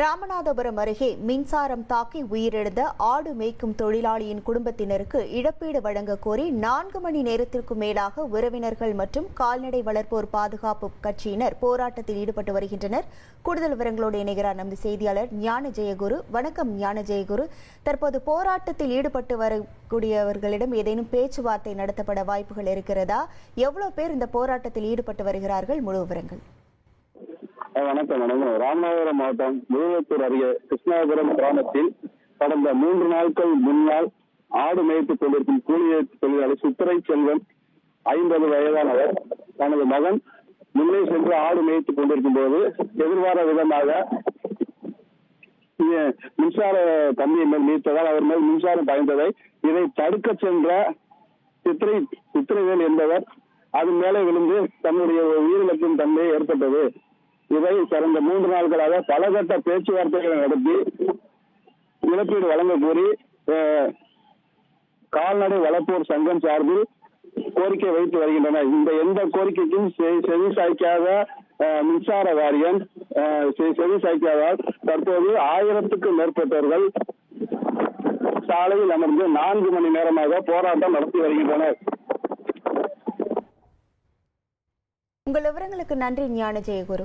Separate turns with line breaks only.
ராமநாதபுரம் அருகே மின்சாரம் தாக்கி உயிரிழந்த ஆடு மேய்க்கும் தொழிலாளியின் குடும்பத்தினருக்கு இழப்பீடு வழங்க கோரி நான்கு மணி நேரத்திற்கு மேலாக உறவினர்கள் மற்றும் கால்நடை வளர்ப்போர் பாதுகாப்பு கட்சியினர் போராட்டத்தில் ஈடுபட்டு வருகின்றனர். கூடுதல் விவரங்களோடு இணைகிறார் நமது செய்தியாளர் ஞான ஜெயகுரு வணக்கம் ஞான ஜெயகுரு தற்போது போராட்டத்தில் ஈடுபட்டு வரக்கூடியவர்களிடம் ஏதேனும் பேச்சுவார்த்தை நடத்தப்பட வாய்ப்புகள் இருக்கிறதா? எவ்வளவு பேர் இந்த போராட்டத்தில் ஈடுபட்டு வருகிறார்கள்? முழு விவரங்கள்.
வணக்கம் வணக்கம். ராமநாதபுரம் மாவட்டம் முழுவத்தூர் அருகே கிருஷ்ணாபுரம் கிராமத்தில் கடந்த மூன்று நாட்கள் முன்னால் ஆடு மேய்த்துக் கொண்டிருக்கும் கூலி தொழிலாளி சித்திரை செல்வன் ஐம்பது வயதானவர். தனது மகன் முன்னே சென்று ஆடு மேய்த்துக் கொண்டிருக்கும் போது எதிர்வார விதமாக மின்சார கம்பியை மேல் நீத்ததால் அவர் மேல் மின்சாரம் பாய்ந்ததை இதை தடுக்க சென்ற சித்திரை சித்திரைவேல் என்பவர் அது மேலே விழுந்து தன்னுடைய உயிரிழப்பின் தன்மை ஏற்பட்டது. இதை கடந்த மூன்று நாட்களாக பலகட்ட பேச்சுவார்த்தைகளை நடத்தி இழப்பீடு வழங்க கோரி கால்நடை வளர்ப்போர் சங்கம் சார்பில் கோரிக்கை வைத்து வருகின்றனர். இந்த எந்த கோரிக்கைக்கும் செவி சாய்க்காத மின்சார வாரியம் செவி சாய்க்காதால் தற்போது ஆயிரத்துக்கும் மேற்பட்டவர்கள் சாலையில் அமர்ந்து நான்கு மணி நேரமாக போராட்டம் நடத்தி வருகின்றனர்.
உங்கள் விவரங்களுக்கு நன்றி ஞான ஜெயகுரு